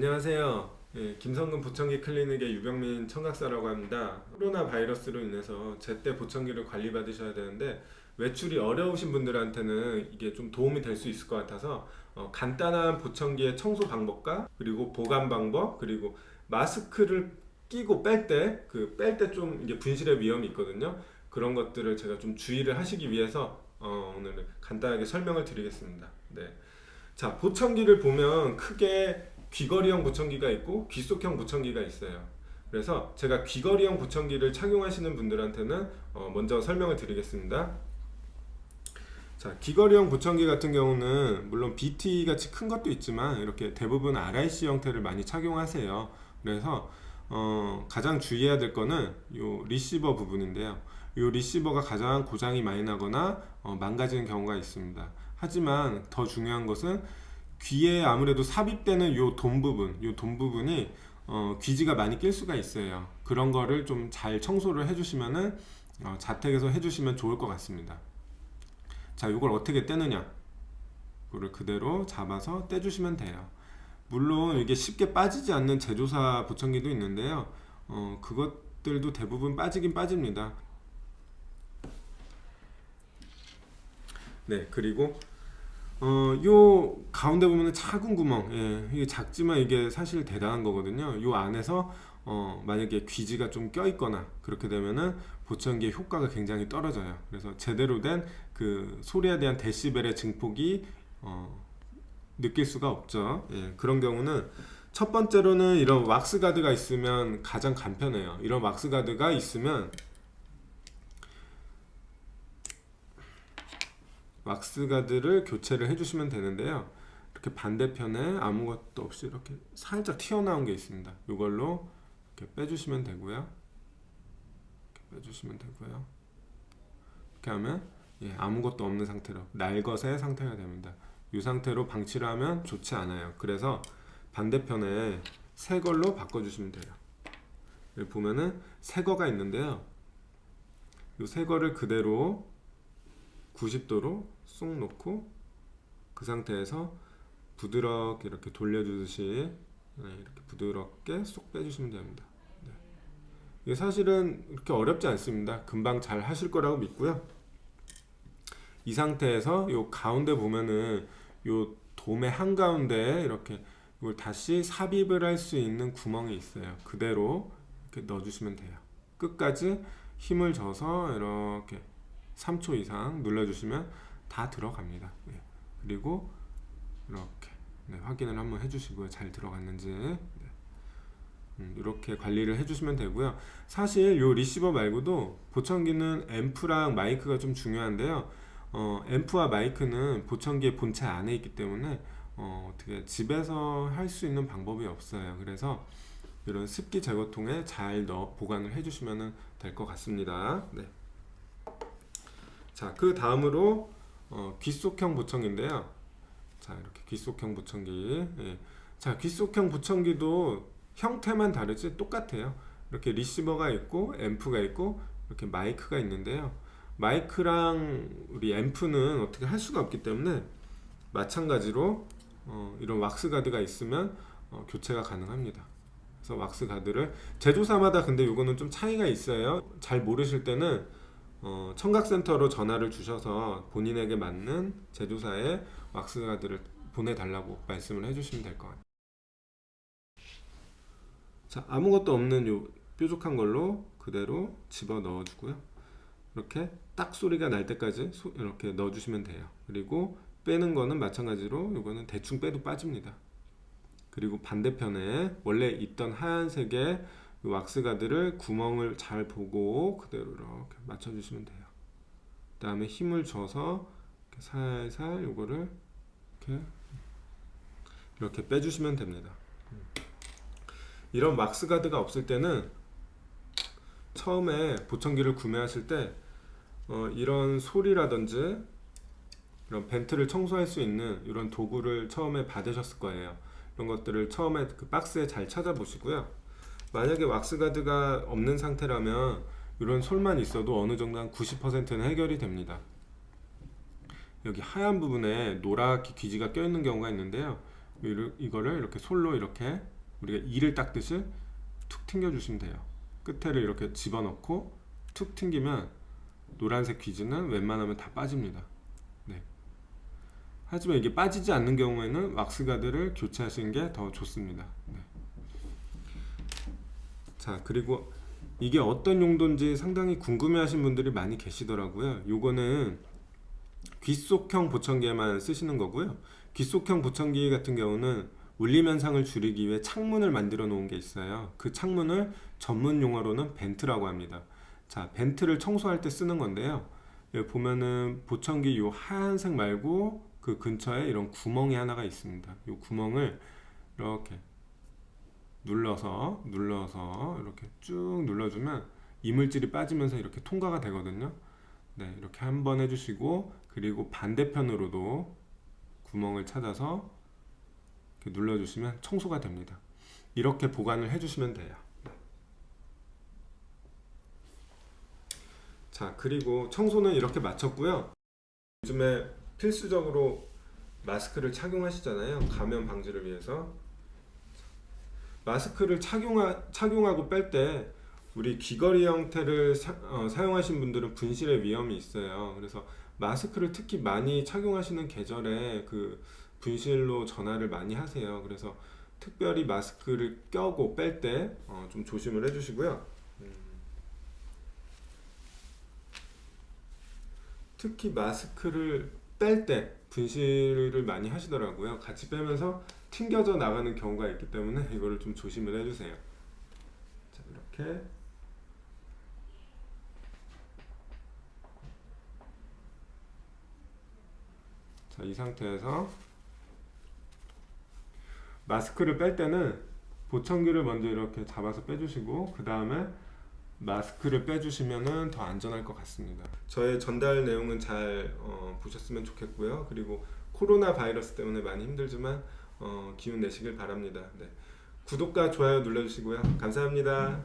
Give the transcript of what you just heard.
안녕하세요. 예, 김성근 보청기 클리닉의 유병민 청각사라고 합니다. 코로나 바이러스로 인해서 제때 보청기를 관리받으셔야 되는데 외출이 어려우신 분들한테는 이게 좀 도움이 될 수 있을 것 같아서 어, 간단한 보청기의 청소 방법과 그리고 보관 방법 그리고 마스크를 끼고 뺄 때 그 뺄 때 좀 이게 분실의 위험이 있거든요. 그런 것들을 제가 좀 주의를 하시기 위해서 어, 오늘 간단하게 설명을 드리겠습니다. 네. 자, 보청기를 보면 크게 귀걸이형 보청기가 있고 귀속형 보청기가 있어요. 그래서 제가 귀걸이형 보청기를 착용하시는 분들한테는 어, 먼저 설명을 드리겠습니다. 자, 귀걸이형 보청기 같은 경우는 물론 BT 같이 큰 것도 있지만 이렇게 대부분 RIC 형태를 많이 착용하세요. 그래서 어, 가장 주의해야 될 거는 요 리시버 부분인데요. 요 리시버가 가장 고장이 많이 나거나 어, 망가지는 경우가 있습니다. 하지만 더 중요한 것은 귀에 아무래도 삽입되는 요 돈 부분, 요 돈 부분이 어, 귀지가 많이 낄 수가 있어요. 그런 거를 좀 잘 청소를 해주시면은 어, 자택에서 해주시면 좋을 것 같습니다. 자, 이걸 어떻게 떼느냐? 이거를 그대로 잡아서 떼주시면 돼요. 물론 이게 쉽게 빠지지 않는 제조사 보청기도 있는데요. 어, 그것들도 대부분 빠지긴 빠집니다. 네, 그리고 어, 요 가운데 보면은 작은 구멍, 예, 이게 작지만 이게 사실 대단한 거거든요. 요 안에서 어, 만약에 귀지가 좀 껴있거나 그렇게 되면은 보청기의 효과가 굉장히 떨어져요. 그래서 제대로 된 그 소리에 대한 데시벨의 증폭이 어, 느낄 수가 없죠. 예, 그런 경우는 첫 번째로는 이런 왁스 가드가 있으면 가장 간편해요. 이런 왁스 가드가 있으면 왁스 가드를 교체를 해주시면 되는데요. 이렇게 반대편에 아무것도 없이 이렇게 살짝 튀어나온 게 있습니다. 이걸로 이렇게 빼주시면 되고요. 이렇게 빼주시면 되고요. 이렇게 하면 예, 아무것도 없는 상태로 날것의 상태가 됩니다. 이 상태로 방치를 하면 좋지 않아요. 그래서 반대편에 새 걸로 바꿔주시면 돼요. 여기 보면은 새 거가 있는데요. 이 새 거를 그대로 90도로 쏙 놓고 그 상태에서 부드럽게 이렇게 돌려주듯이 네, 이렇게 부드럽게 쏙 빼주시면 됩니다. 네. 이게 사실은 이렇게 어렵지 않습니다. 금방 잘 하실 거라고 믿고요. 이 상태에서 요 가운데 보면은 요 돔의 한가운데에 이렇게 이걸 다시 삽입을 할 수 있는 구멍이 있어요. 그대로 이렇게 넣어주시면 돼요. 끝까지 힘을 줘서 이렇게 3초 이상 눌러주시면 다 들어갑니다. 네. 그리고 이렇게 네, 확인을 한번 해주시고요. 잘 들어갔는지 네. 음, 이렇게 관리를 해주시면 되고요. 사실 요 리시버 말고도 보청기는 앰프랑 마이크가 좀 중요한데요. 어, 앰프와 마이크는 보청기의 본체 안에 있기 때문에 어, 어떻게 집에서 할 수 있는 방법이 없어요. 그래서 이런 습기 제거통에 잘 넣어 보관을 해주시면 될 것 같습니다. 네. 자, 그 다음으로 어, 귓속형 보청기인데요. 자, 이렇게 귓속형 보청기. 예. 자, 귓속형 보청기도 형태만 다르지 똑같아요. 이렇게 리시버가 있고 앰프가 있고 이렇게 마이크가 있는데요. 마이크랑 우리 앰프는 어떻게 할 수가 없기 때문에 마찬가지로 어, 이런 왁스 가드가 있으면 어, 교체가 가능합니다. 그래서 왁스 가드를 제조사마다 근데 이거는 좀 차이가 있어요. 잘 모르실 때는 어, 청각센터로 전화를 주셔서 본인에게 맞는 제조사의 왁스 가드를 보내달라고 말씀을 해주시면 될 것 같아요. 자, 아무것도 없는 요 뾰족한 걸로 그대로 집어 넣어주고요. 이렇게 딱 소리가 날 때까지 소- 이렇게 넣어주시면 돼요. 그리고 빼는 거는 마찬가지로 이거는 대충 빼도 빠집니다. 그리고 반대편에 원래 있던 하얀색의 이 왁스 가드를 구멍을 잘 보고 그대로 이렇게 맞춰주시면 돼요. 그 다음에 힘을 줘서 살살 이거를 이렇게 이렇게 빼주시면 됩니다. 이런 왁스 가드가 없을 때는 처음에 보청기를 구매하실 때 어, 이런 소리라든지 이런 벤트를 청소할 수 있는 이런 도구를 처음에 받으셨을 거예요. 이런 것들을 처음에 그 박스에 잘 찾아보시고요. 만약에 왁스 가드가 없는 상태라면 이런 솔만 있어도 어느 정도 한 90%는 해결이 됩니다. 여기 하얀 부분에 노랗게 귀지가 껴있는 경우가 있는데요. 이거를 이렇게 솔로 이렇게 우리가 이를 닦듯이 툭 튕겨 주시면 돼요. 끝에를 이렇게 집어넣고 툭 튕기면 노란색 귀지는 웬만하면 다 빠집니다. 네. 하지만 이게 빠지지 않는 경우에는 왁스 가드를 교체하시는 게 더 좋습니다. 네. 자 그리고 이게 어떤 용도인지 상당히 궁금해하신 분들이 많이 계시더라고요. 요거는 귓속형 보청기에만 쓰시는 거고요. 귓속형 보청기 같은 경우는 울림 현상을 줄이기 위해 창문을 만들어 놓은 게 있어요. 그 창문을 전문 용어로는 벤트라고 합니다. 자, 벤트를 청소할 때 쓰는 건데요. 여기 보면은 보청기 요 하얀색 말고 그 근처에 이런 구멍이 하나가 있습니다. 요 구멍을 이렇게 눌러서 눌러서 이렇게 쭉 눌러주면 이물질이 빠지면서 이렇게 통과가 되거든요. 네, 이렇게 한 번 해주시고 그리고 반대편으로도 구멍을 찾아서 눌러주시면 청소가 됩니다. 이렇게 보관을 해주시면 돼요. 자, 그리고 청소는 이렇게 마쳤고요. 요즘에 필수적으로 마스크를 착용하시잖아요. 감염 방지를 위해서. 마스크를 착용하, 착용하고 뺄 때 우리 귀걸이 형태를 사, 어, 사용하신 분들은 분실의 위험이 있어요. 그래서 마스크를 특히 많이 착용하시는 계절에 그 분실로 전화를 많이 하세요. 그래서 특별히 마스크를 껴고 뺄때 어, 좀 조심을 해주시고요. 음. 특히 마스크를 뺄 때 분실을 많이 하시더라고요. 같이 빼면서 튕겨져 나가는 경우가 있기 때문에 이거를 좀 조심을 해주세요. 자, 이렇게 자, 이 상태에서 마스크를 뺄 때는 보청기를 먼저 이렇게 잡아서 빼주시고 그 다음에 마스크를 빼주시면은 더 안전할 것 같습니다. 저의 전달 내용은 잘 어, 보셨으면 좋겠고요. 그리고 코로나 바이러스 때문에 많이 힘들지만 어, 기운 내시길 바랍니다. 네. 구독과 좋아요 눌러주시고요. 감사합니다.